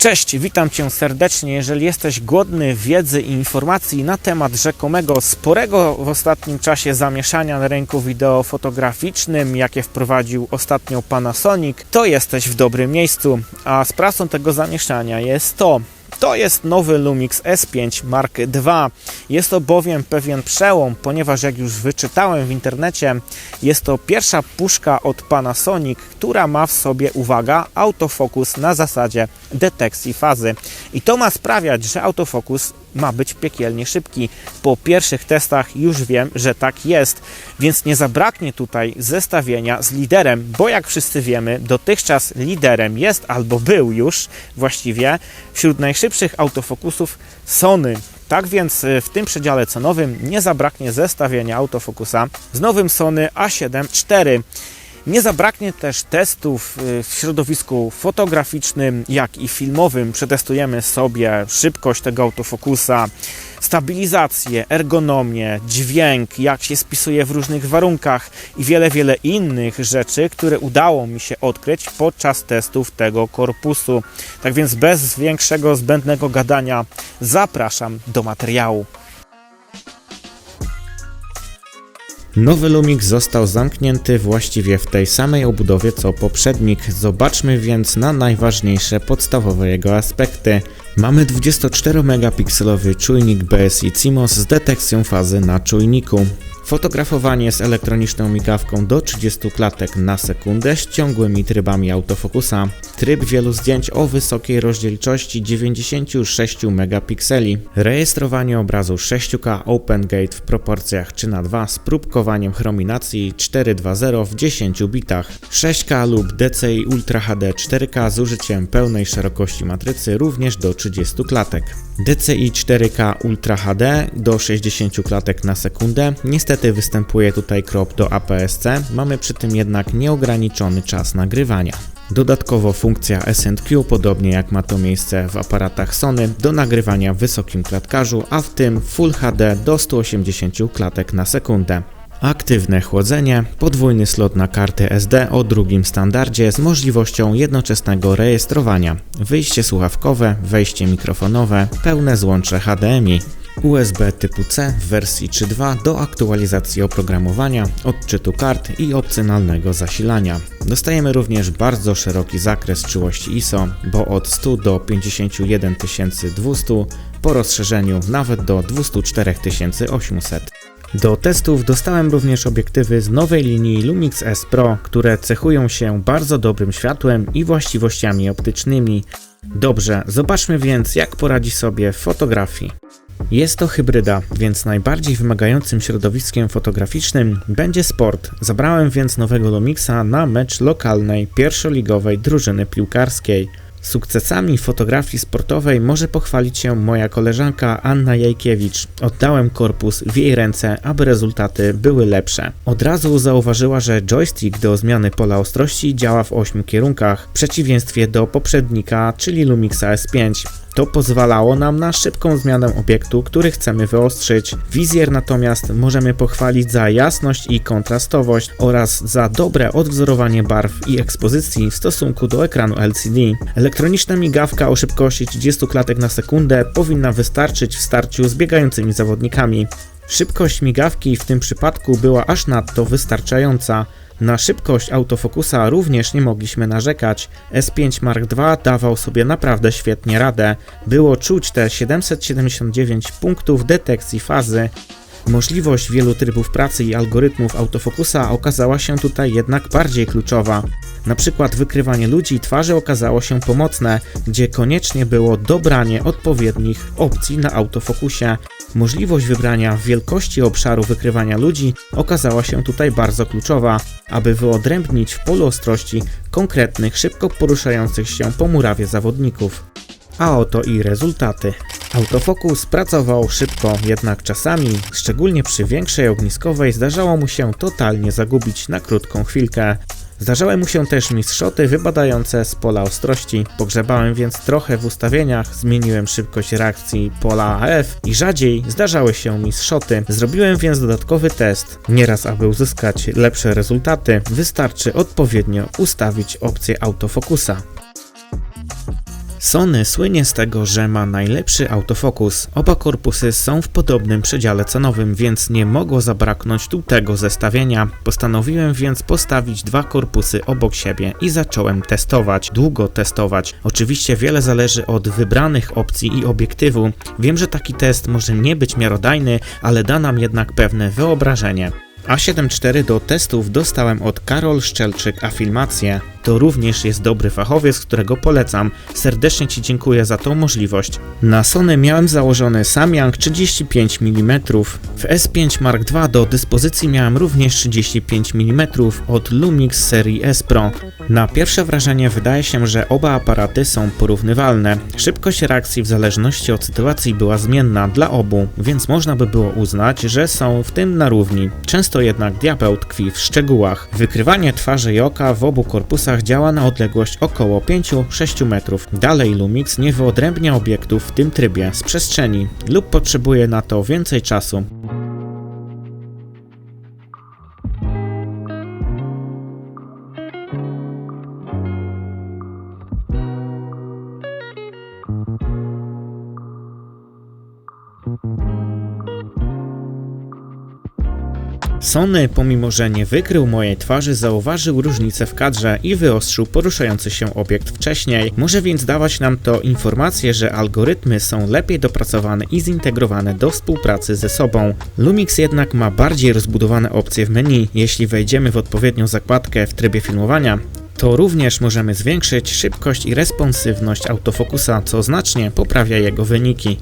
Cześć, witam Cię serdecznie. Jeżeli jesteś głodny wiedzy i informacji na temat rzekomego sporego w ostatnim czasie zamieszania na rynku wideofotograficznym, jakie wprowadził ostatnio Panasonic, to jesteś w dobrym miejscu. A sprawcą tego zamieszania jest to, to jest nowy Lumix S5 Mark II. Jest to bowiem pewien przełom, ponieważ jak już wyczytałem w internecie, jest to pierwsza puszka od Panasonic, która ma w sobie, uwaga, autofokus na zasadzie detekcji fazy. I to ma sprawiać, że autofokus ma być piekielnie szybki. Po pierwszych testach już wiem, że tak jest, więc nie zabraknie tutaj zestawienia z liderem, bo jak wszyscy wiemy, dotychczas liderem jest albo był już właściwie wśród najszybszych autofokusów Sony. Tak więc y, w tym przedziale cenowym nie zabraknie zestawienia autofokusa z nowym Sony A7 IV. Nie zabraknie też testów y, w środowisku fotograficznym, jak i filmowym. Przetestujemy sobie szybkość tego autofokusa, stabilizację, ergonomię, dźwięk, jak się spisuje w różnych warunkach i wiele, wiele innych rzeczy, które udało mi się odkryć podczas testów tego korpusu. Tak więc bez większego zbędnego gadania zapraszam do materiału. Nowy Lumix został zamknięty właściwie w tej samej obudowie co poprzednik. Zobaczmy więc na najważniejsze podstawowe jego aspekty. Mamy 24-megapikselowy czujnik BSI CMOS z detekcją fazy na czujniku. Fotografowanie z elektroniczną migawką do 30 klatek na sekundę z ciągłymi trybami autofokusa. Tryb wielu zdjęć o wysokiej rozdzielczości 96 megapikseli. Rejestrowanie obrazu 6K OpenGate w proporcjach 3 na 2 z próbkowaniem chrominacji 420 w 10 bitach. 6K lub DCI Ultra HD 4K z użyciem pełnej szerokości matrycy również do 30 klatek. DCI 4K Ultra HD do 60 klatek na sekundę. Niestety występuje tutaj crop do APS-C, mamy przy tym jednak nieograniczony czas nagrywania. Dodatkowo funkcja SQ, podobnie jak ma to miejsce w aparatach Sony, do nagrywania w wysokim klatkarzu, a w tym Full HD do 180 klatek na sekundę. Aktywne chłodzenie, podwójny slot na karty SD o drugim standardzie z możliwością jednoczesnego rejestrowania, wyjście słuchawkowe, wejście mikrofonowe, pełne złącze HDMI, USB typu C w wersji 3.2 do aktualizacji oprogramowania, odczytu kart i opcjonalnego zasilania. Dostajemy również bardzo szeroki zakres czułości ISO, bo od 100 do 51200 po rozszerzeniu nawet do 24800. Do testów dostałem również obiektywy z nowej linii Lumix S Pro, które cechują się bardzo dobrym światłem i właściwościami optycznymi. Dobrze, zobaczmy więc jak poradzi sobie w fotografii. Jest to hybryda, więc najbardziej wymagającym środowiskiem fotograficznym będzie sport. Zabrałem więc nowego Lumixa na mecz lokalnej pierwszoligowej drużyny piłkarskiej. Sukcesami fotografii sportowej może pochwalić się moja koleżanka Anna Jajkiewicz. Oddałem korpus w jej ręce, aby rezultaty były lepsze. Od razu zauważyła, że joystick do zmiany pola ostrości działa w 8 kierunkach, w przeciwieństwie do poprzednika, czyli Lumixa S5. To pozwalało nam na szybką zmianę obiektu, który chcemy wyostrzyć. Wizjer natomiast możemy pochwalić za jasność i kontrastowość oraz za dobre odwzorowanie barw i ekspozycji w stosunku do ekranu LCD. Elektroniczna migawka o szybkości 30 klatek na sekundę powinna wystarczyć w starciu z biegającymi zawodnikami. Szybkość migawki w tym przypadku była aż nadto wystarczająca. Na szybkość autofokusa również nie mogliśmy narzekać. S5 Mark II dawał sobie naprawdę świetnie radę. Było czuć te 779 punktów detekcji fazy. Możliwość wielu trybów pracy i algorytmów autofokusa okazała się tutaj jednak bardziej kluczowa. Na przykład wykrywanie ludzi i twarzy okazało się pomocne, gdzie koniecznie było dobranie odpowiednich opcji na autofokusie. Możliwość wybrania wielkości obszaru wykrywania ludzi okazała się tutaj bardzo kluczowa, aby wyodrębnić w polu ostrości konkretnych, szybko poruszających się po murawie zawodników. A oto i rezultaty. Autofokus pracował szybko, jednak czasami, szczególnie przy większej ogniskowej, zdarzało mu się totalnie zagubić na krótką chwilkę. Zdarzały mu się też mistrzoty wybadające z pola ostrości. Pogrzebałem więc trochę w ustawieniach, zmieniłem szybkość reakcji pola AF i rzadziej zdarzały się mistrzoty. Zrobiłem więc dodatkowy test. Nieraz, aby uzyskać lepsze rezultaty, wystarczy odpowiednio ustawić opcję autofokusa. Sony słynie z tego, że ma najlepszy autofokus. Oba korpusy są w podobnym przedziale cenowym, więc nie mogło zabraknąć tu tego zestawienia. Postanowiłem więc postawić dwa korpusy obok siebie i zacząłem testować, długo testować. Oczywiście wiele zależy od wybranych opcji i obiektywu. Wiem, że taki test może nie być miarodajny, ale da nam jednak pewne wyobrażenie. A7 IV do testów dostałem od Karol Szczelczyk Afilmację. To również jest dobry fachowiec, którego polecam. Serdecznie Ci dziękuję za tą możliwość. Na Sony miałem założony Samyang 35 mm. W S5 Mark II do dyspozycji miałem również 35 mm od Lumix serii S Pro. Na pierwsze wrażenie wydaje się, że oba aparaty są porównywalne. Szybkość reakcji w zależności od sytuacji była zmienna dla obu, więc można by było uznać, że są w tym na równi. Często jednak diabeł tkwi w szczegółach. Wykrywanie twarzy i oka w obu korpusach działa na odległość około 5-6 metrów. Dalej Lumix nie wyodrębnia obiektów w tym trybie z przestrzeni lub potrzebuje na to więcej czasu. Sony, pomimo że nie wykrył mojej twarzy, zauważył różnicę w kadrze i wyostrzył poruszający się obiekt wcześniej. Może więc dawać nam to informację, że algorytmy są lepiej dopracowane i zintegrowane do współpracy ze sobą. Lumix jednak ma bardziej rozbudowane opcje w menu. Jeśli wejdziemy w odpowiednią zakładkę w trybie filmowania, to również możemy zwiększyć szybkość i responsywność autofokusa, co znacznie poprawia jego wyniki.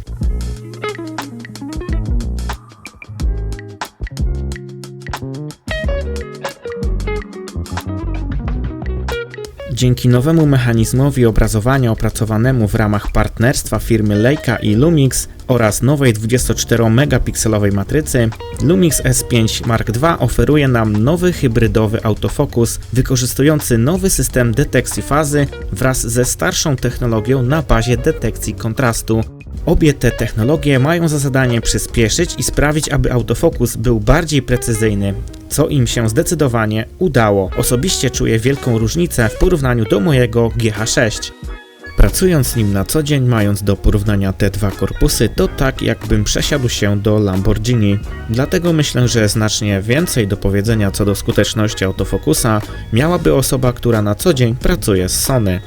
Dzięki nowemu mechanizmowi obrazowania opracowanemu w ramach partnerstwa firmy Leica i Lumix oraz nowej 24-megapikselowej matrycy, Lumix S5 Mark II oferuje nam nowy hybrydowy autofokus wykorzystujący nowy system detekcji fazy wraz ze starszą technologią na bazie detekcji kontrastu. Obie te technologie mają za zadanie przyspieszyć i sprawić, aby autofokus był bardziej precyzyjny, co im się zdecydowanie udało. Osobiście czuję wielką różnicę w porównaniu do mojego GH6. Pracując nim na co dzień, mając do porównania te dwa korpusy, to tak jakbym przesiadł się do Lamborghini. Dlatego myślę, że znacznie więcej do powiedzenia co do skuteczności autofokusa miałaby osoba, która na co dzień pracuje z Sony.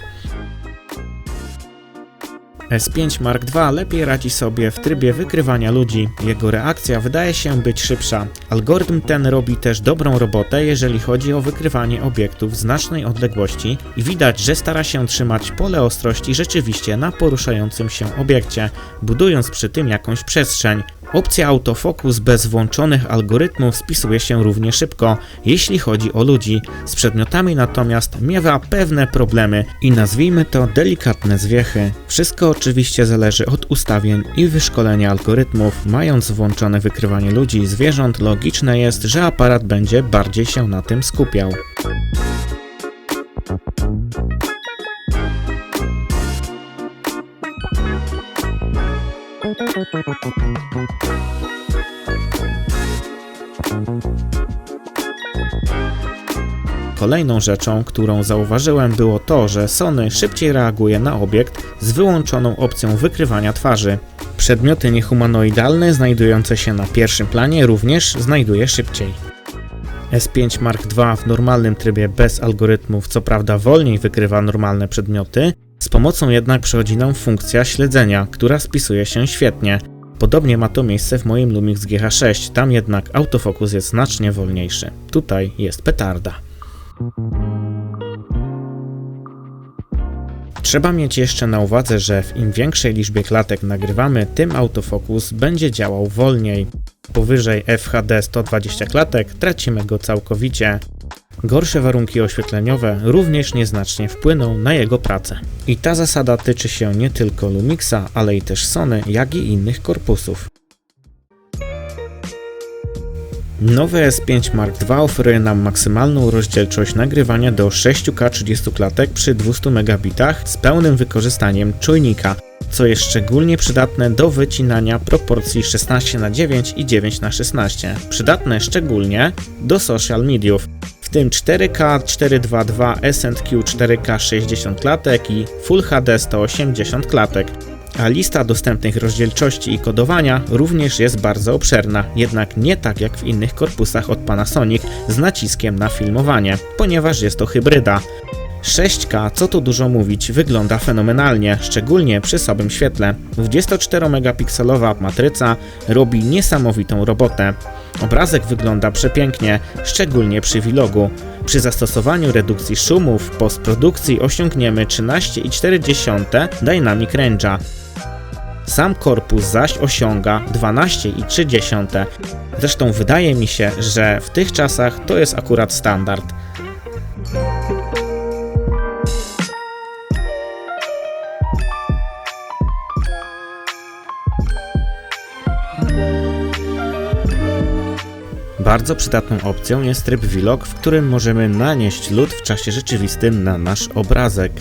S5 Mark II lepiej radzi sobie w trybie wykrywania ludzi. Jego reakcja wydaje się być szybsza. Algorytm ten robi też dobrą robotę, jeżeli chodzi o wykrywanie obiektów znacznej odległości i widać, że stara się trzymać pole ostrości rzeczywiście na poruszającym się obiekcie, budując przy tym jakąś przestrzeń. Opcja autofokus bez włączonych algorytmów spisuje się równie szybko, jeśli chodzi o ludzi. Z przedmiotami natomiast miewa pewne problemy i nazwijmy to delikatne zwiechy. Wszystko oczywiście zależy od ustawień i wyszkolenia algorytmów. Mając włączone wykrywanie ludzi i zwierząt, logiczne jest, że aparat będzie bardziej się na tym skupiał. Kolejną rzeczą, którą zauważyłem było to, że Sony szybciej reaguje na obiekt z wyłączoną opcją wykrywania twarzy. Przedmioty niehumanoidalne znajdujące się na pierwszym planie również znajduje szybciej. S5 Mark II w normalnym trybie bez algorytmów co prawda wolniej wykrywa normalne przedmioty, z pomocą jednak przychodzi nam funkcja śledzenia, która spisuje się świetnie. Podobnie ma to miejsce w moim Lumix GH6, tam jednak autofokus jest znacznie wolniejszy. Tutaj jest petarda. Trzeba mieć jeszcze na uwadze, że w im większej liczbie klatek nagrywamy, tym autofokus będzie działał wolniej. Powyżej FHD 120 klatek tracimy go całkowicie. Gorsze warunki oświetleniowe również nieznacznie wpłyną na jego pracę. I ta zasada tyczy się nie tylko Lumixa, ale i też Sony, jak i innych korpusów. Nowy S5 Mark II oferuje nam maksymalną rozdzielczość nagrywania do 6K 30 klatek przy 200 megabitach z pełnym wykorzystaniem czujnika, co jest szczególnie przydatne do wycinania proporcji 16 na 9 i 9 na 16 Przydatne szczególnie do social mediów tym 4K 422 S&Q 4K 60 klatek i Full HD 180 klatek. A lista dostępnych rozdzielczości i kodowania również jest bardzo obszerna, jednak nie tak jak w innych korpusach od Panasonic z naciskiem na filmowanie, ponieważ jest to hybryda. 6K, co tu dużo mówić, wygląda fenomenalnie, szczególnie przy słabym świetle. 24-megapikselowa matryca robi niesamowitą robotę. Obrazek wygląda przepięknie, szczególnie przy vlogu. Przy zastosowaniu redukcji szumów w postprodukcji osiągniemy 13,4 dynamic range'a. Sam korpus zaś osiąga 12,3. Zresztą wydaje mi się, że w tych czasach to jest akurat standard. Bardzo przydatną opcją jest tryb vlog, w którym możemy nanieść lód w czasie rzeczywistym na nasz obrazek.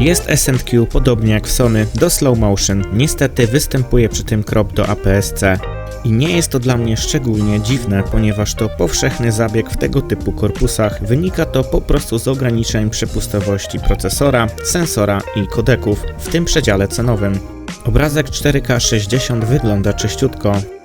Jest SNQ podobnie jak w Sony do slow motion. Niestety występuje przy tym crop do APS-C. I nie jest to dla mnie szczególnie dziwne, ponieważ to powszechny zabieg w tego typu korpusach. Wynika to po prostu z ograniczeń przepustowości procesora, sensora i kodeków w tym przedziale cenowym. Obrazek 4K 60 wygląda czyściutko.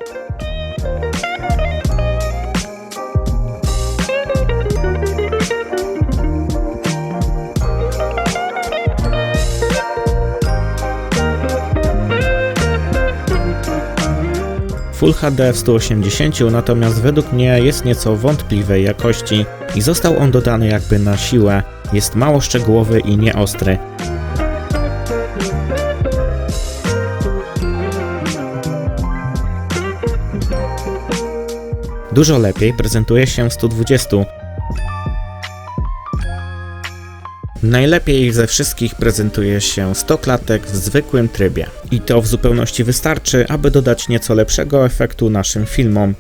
Full HD w 180 natomiast według mnie jest nieco wątpliwej jakości i został on dodany jakby na siłę. Jest mało szczegółowy i nieostry. Dużo lepiej prezentuje się w 120. Najlepiej ze wszystkich prezentuje się 100 klatek w zwykłym trybie. I to w zupełności wystarczy, aby dodać nieco lepszego efektu naszym filmom.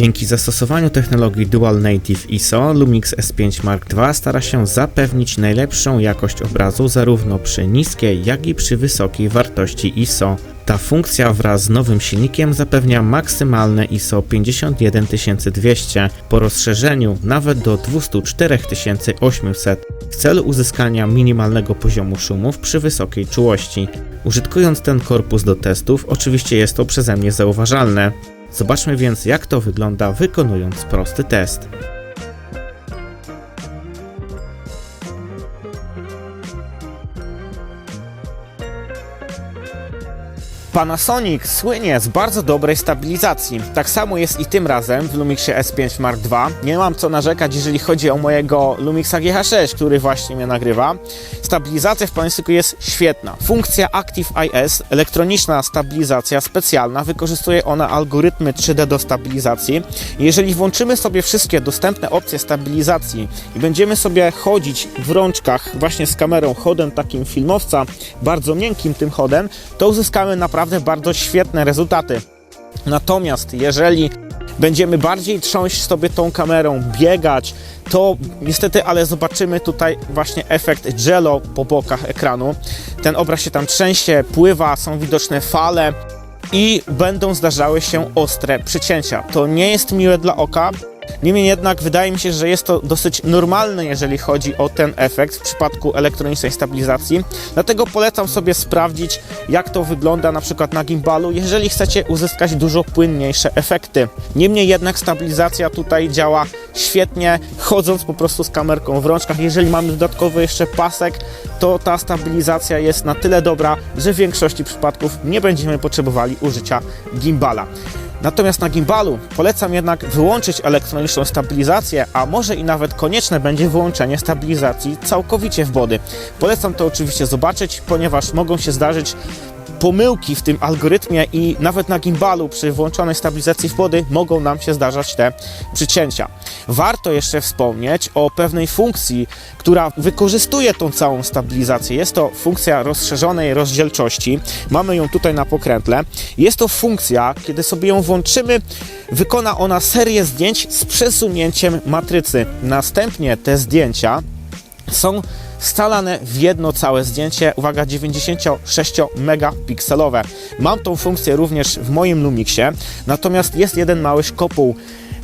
Dzięki zastosowaniu technologii Dual Native ISO, Lumix S5 Mark II stara się zapewnić najlepszą jakość obrazu zarówno przy niskiej, jak i przy wysokiej wartości ISO. Ta funkcja wraz z nowym silnikiem zapewnia maksymalne ISO 51200 po rozszerzeniu nawet do 24800 w celu uzyskania minimalnego poziomu szumów przy wysokiej czułości. Użytkując ten korpus do testów, oczywiście jest to przeze mnie zauważalne. Zobaczmy więc jak to wygląda wykonując prosty test. Panasonic słynie z bardzo dobrej stabilizacji. Tak samo jest i tym razem w Lumixie S5 Mark II. Nie mam co narzekać, jeżeli chodzi o mojego Lumixa GH6, który właśnie mnie nagrywa. Stabilizacja w Panasonicu jest świetna. Funkcja Active IS, elektroniczna stabilizacja specjalna, wykorzystuje ona algorytmy 3D do stabilizacji. Jeżeli włączymy sobie wszystkie dostępne opcje stabilizacji i będziemy sobie chodzić w rączkach właśnie z kamerą, chodem takim filmowca, bardzo miękkim tym chodem, to uzyskamy naprawdę bardzo świetne rezultaty. Natomiast jeżeli będziemy bardziej trząść sobie tą kamerą, biegać, to niestety, ale zobaczymy tutaj właśnie efekt jello po bokach ekranu. Ten obraz się tam trzęsie, pływa, są widoczne fale i będą zdarzały się ostre przycięcia. To nie jest miłe dla oka. Niemniej jednak wydaje mi się, że jest to dosyć normalne, jeżeli chodzi o ten efekt w przypadku elektronicznej stabilizacji. Dlatego polecam sobie sprawdzić, jak to wygląda na przykład na gimbalu, jeżeli chcecie uzyskać dużo płynniejsze efekty. Niemniej jednak stabilizacja tutaj działa świetnie, chodząc po prostu z kamerką w rączkach. Jeżeli mamy dodatkowy jeszcze pasek, to ta stabilizacja jest na tyle dobra, że w większości przypadków nie będziemy potrzebowali użycia gimbala. Natomiast na gimbalu polecam jednak wyłączyć elektroniczną stabilizację, a może i nawet konieczne będzie wyłączenie stabilizacji całkowicie w body. Polecam to oczywiście zobaczyć, ponieważ mogą się zdarzyć pomyłki w tym algorytmie i nawet na gimbalu przy włączonej stabilizacji wpłody mogą nam się zdarzać te przycięcia. Warto jeszcze wspomnieć o pewnej funkcji, która wykorzystuje tą całą stabilizację. Jest to funkcja rozszerzonej rozdzielczości. Mamy ją tutaj na pokrętle. Jest to funkcja, kiedy sobie ją włączymy, wykona ona serię zdjęć z przesunięciem matrycy. Następnie te zdjęcia są scalane w jedno całe zdjęcie, uwaga, 96 megapikselowe. Mam tą funkcję również w moim Lumixie, natomiast jest jeden mały szkopuł.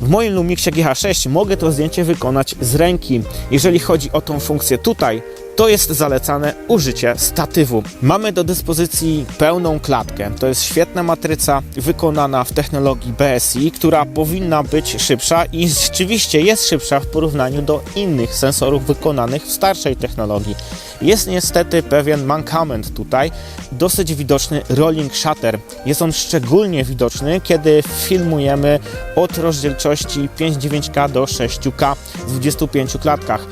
W moim Lumixie GH6 mogę to zdjęcie wykonać z ręki. Jeżeli chodzi o tą funkcję tutaj, to jest zalecane użycie statywu. Mamy do dyspozycji pełną klatkę. To jest świetna matryca wykonana w technologii BSI, która powinna być szybsza i rzeczywiście jest szybsza w porównaniu do innych sensorów wykonanych w starszej technologii. Jest niestety pewien mankament tutaj, dosyć widoczny rolling shutter. Jest on szczególnie widoczny, kiedy filmujemy od rozdzielczości 5.9K do 6K w 25 klatkach.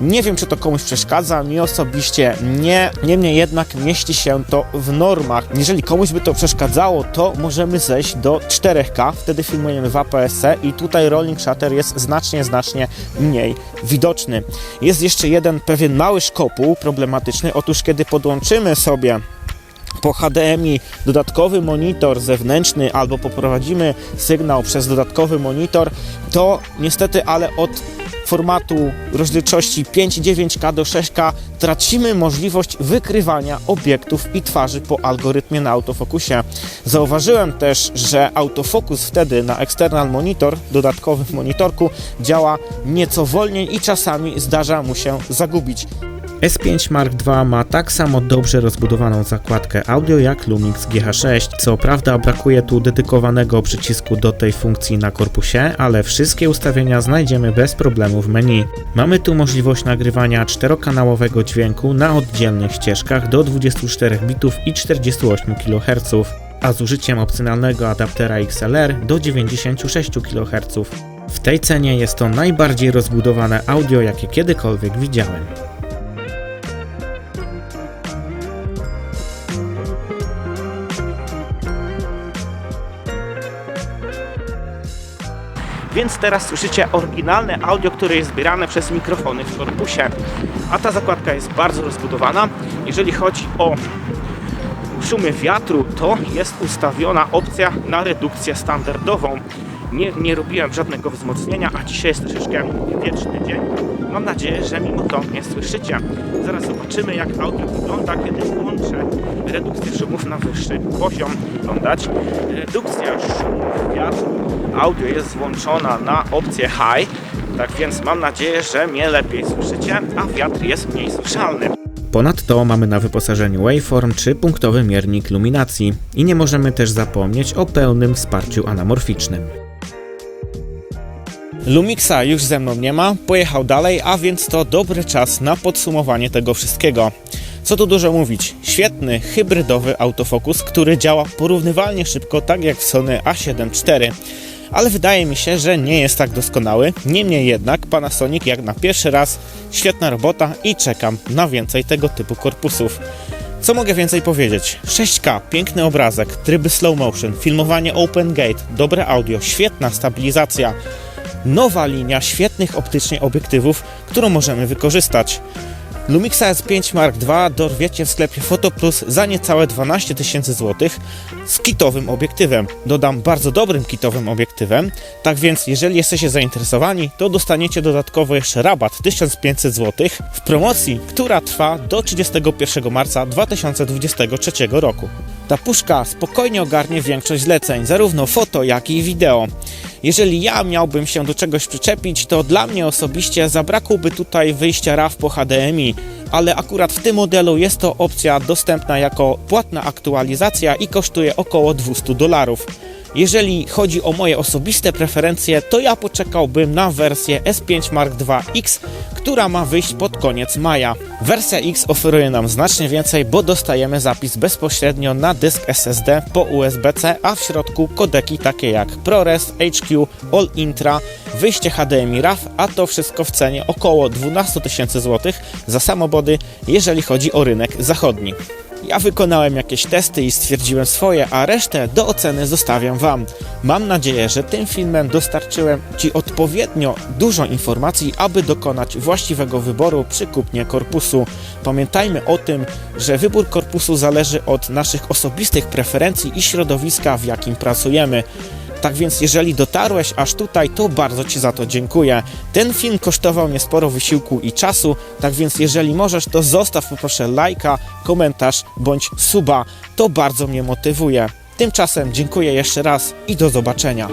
Nie wiem, czy to komuś przeszkadza, mi osobiście nie. Niemniej jednak mieści się to w normach. Jeżeli komuś by to przeszkadzało, to możemy zejść do 4K, wtedy filmujemy w APS-C i tutaj rolling shutter jest znacznie, znacznie mniej widoczny. Jest jeszcze jeden pewien mały szkopuł problematyczny. Otóż kiedy podłączymy sobie po HDMI dodatkowy monitor zewnętrzny albo poprowadzimy sygnał przez dodatkowy monitor, to niestety, ale od formatu rozdzielczości 5,9K do 6K tracimy możliwość wykrywania obiektów i twarzy po algorytmie na autofokusie. Zauważyłem też, że autofokus wtedy na external monitor, dodatkowym monitorku, działa nieco wolniej i czasami zdarza mu się zagubić. S5 Mark II ma tak samo dobrze rozbudowaną zakładkę audio jak Lumix GH6. Co prawda brakuje tu dedykowanego przycisku do tej funkcji na korpusie, ale wszystkie ustawienia znajdziemy bez problemu w menu. Mamy tu możliwość nagrywania czterokanałowego dźwięku na oddzielnych ścieżkach do 24 bitów i 48 kHz, a z użyciem opcjonalnego adaptera XLR do 96 kHz. W tej cenie jest to najbardziej rozbudowane audio, jakie kiedykolwiek widziałem. Więc teraz słyszycie oryginalne audio, które jest zbierane przez mikrofony w korpusie. A ta zakładka jest bardzo rozbudowana. Jeżeli chodzi o szumy wiatru, to jest ustawiona opcja na redukcję standardową. Nie, nie robiłem żadnego wzmocnienia, a dzisiaj jest troszeczkę wieczny dzień. Mam nadzieję, że mimo to mnie słyszycie. Zaraz zobaczymy, jak audio wygląda, kiedy włączę redukcję szumów na wyższy poziom. Wyglądać. Redukcja szumów wiatru audio jest włączona na opcję high. Tak więc mam nadzieję, że mnie lepiej słyszycie, a wiatr jest mniej słyszalny. Ponadto mamy na wyposażeniu waveform czy punktowy miernik luminacji i nie możemy też zapomnieć o pełnym wsparciu anamorficznym. Lumixa już ze mną nie ma, pojechał dalej, a więc to dobry czas na podsumowanie tego wszystkiego. Co tu dużo mówić, świetny hybrydowy autofokus, który działa porównywalnie szybko, tak jak w Sony A7 IV. Ale wydaje mi się, że nie jest tak doskonały. Niemniej jednak Panasonic jak na pierwszy raz świetna robota i czekam na więcej tego typu korpusów. Co mogę więcej powiedzieć? 6K, piękny obrazek, tryby slow motion, filmowanie open gate, dobre audio, świetna stabilizacja nowa linia świetnych optycznie obiektywów, którą możemy wykorzystać. Lumixa S5 Mark II dorwiecie w sklepie Fotoplus za niecałe 12 tysięcy złotych z kitowym obiektywem. Dodam bardzo dobrym kitowym obiektywem, tak więc jeżeli jesteście zainteresowani, to dostaniecie dodatkowo jeszcze rabat 1500 zł w promocji, która trwa do 31 marca 2023 roku. Ta puszka spokojnie ogarnie większość zleceń, zarówno foto, jak i wideo. Jeżeli ja miałbym się do czegoś przyczepić, to dla mnie osobiście zabrakłoby tutaj wyjścia RAW po HDMI, ale akurat w tym modelu jest to opcja dostępna jako płatna aktualizacja i kosztuje około 200 dolarów. Jeżeli chodzi o moje osobiste preferencje, to ja poczekałbym na wersję S5 Mark II X, która ma wyjść pod koniec maja. Wersja X oferuje nam znacznie więcej, bo dostajemy zapis bezpośrednio na dysk SSD po USB-C, a w środku kodeki takie jak ProRes, HQ, All Intra, wyjście HDMI RAW, a to wszystko w cenie około 12 tysięcy złotych za samobody, jeżeli chodzi o rynek zachodni. Ja wykonałem jakieś testy i stwierdziłem swoje, a resztę do oceny zostawiam Wam. Mam nadzieję, że tym filmem dostarczyłem Ci odpowiednio dużo informacji, aby dokonać właściwego wyboru przy kupnie korpusu. Pamiętajmy o tym, że wybór korpusu zależy od naszych osobistych preferencji i środowiska, w jakim pracujemy. Tak więc, jeżeli dotarłeś aż tutaj, to bardzo Ci za to dziękuję. Ten film kosztował mnie sporo wysiłku i czasu, tak więc, jeżeli możesz, to zostaw poproszę lajka, komentarz bądź suba. To bardzo mnie motywuje. Tymczasem dziękuję jeszcze raz i do zobaczenia.